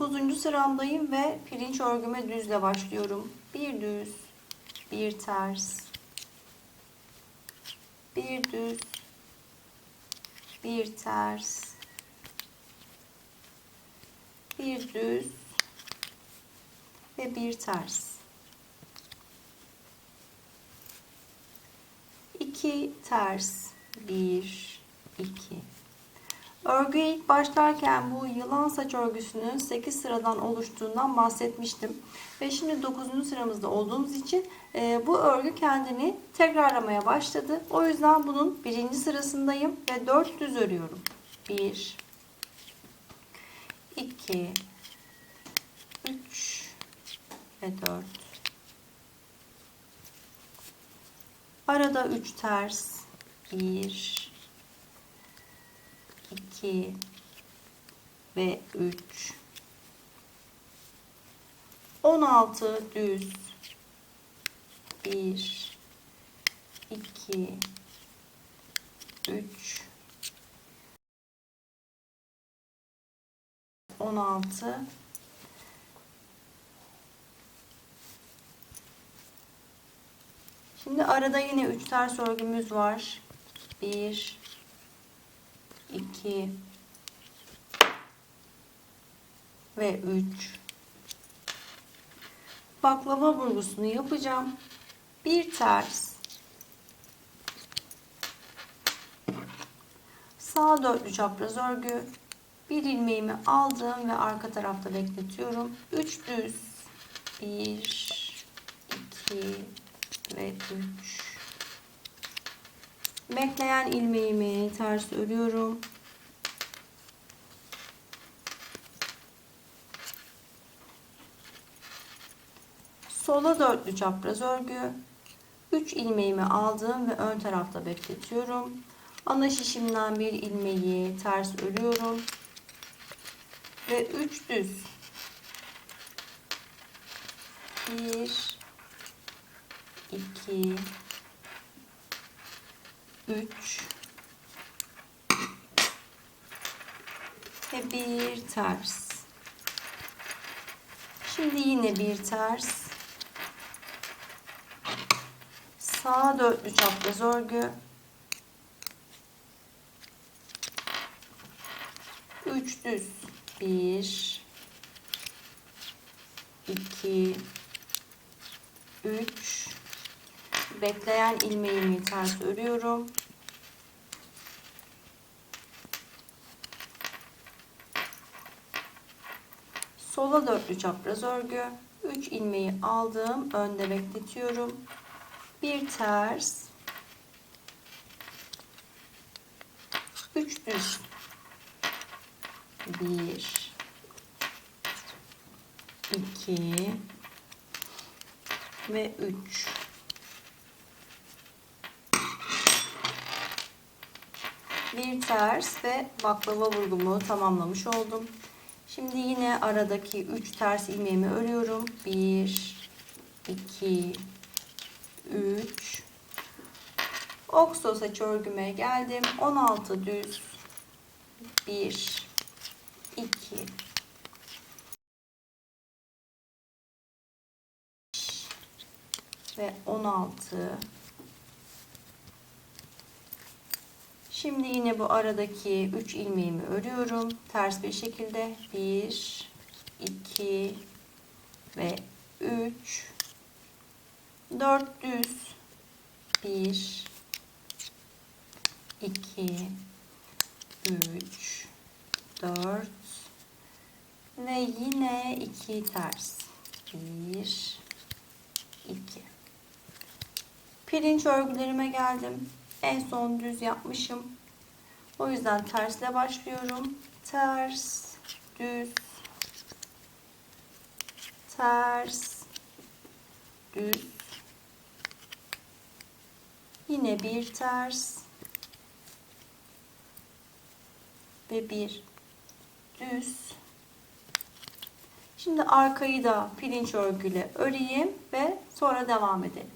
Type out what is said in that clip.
9. sıramdayım ve pirinç örgüme düzle başlıyorum. Bir düz, bir ters, bir düz, bir ters, bir düz ve bir ters. 2 ters, 1 2 Örgüye ilk başlarken bu yılan saç örgüsünün 8 sıradan oluştuğundan bahsetmiştim. Ve şimdi 9. sıramızda olduğumuz için e, bu örgü kendini tekrarlamaya başladı. O yüzden bunun birinci sırasındayım ve 4 düz örüyorum. 1 2 3 ve 4 Arada 3 ters 1 2 ve 3 16 düz. 1 2 3 16 Şimdi arada yine 3 ters örgümüz var. 1 2 ve 3 baklava burgusunu yapacağım. Bir ters. Sağ dörtlü çapraz örgü. Bir ilmeğimi aldım ve arka tarafta bekletiyorum. 3 düz. 1 2 ve 3 bekleyen ilmeğimi ters örüyorum. Sola dörtlü çapraz örgü. 3 ilmeğimi aldım ve ön tarafta bekletiyorum. Ana şişimden bir ilmeği ters örüyorum. Ve 3 düz. 1 2 3 ve bir ters. Şimdi yine bir ters. Sağ dörtlü çapraz örgü. 3 düz. 1 2 3 bekleyen ilmeğimi ters örüyorum. Sola dörtlü çapraz örgü. 3 ilmeği aldım. Önde bekletiyorum. Bir ters. 3 düz. 1 2 ve 3 bir ters ve baklava vurgumu tamamlamış oldum. Şimdi yine aradaki 3 ters ilmeğimi örüyorum. 1 2 3 Okso saç örgüme geldim. 16 düz 1 2 ve 16 Şimdi yine bu aradaki 3 ilmeğimi örüyorum. Ters bir şekilde. 1 2 ve 3 4 düz 1 2 3 4 ve yine 2 ters. 1 2 pirinç örgülerime geldim en son düz yapmışım. O yüzden tersle başlıyorum. Ters düz. Ters düz. Yine bir ters. Ve bir. Düz. Şimdi arkayı da pirinç örgüyle öreyim ve sonra devam edelim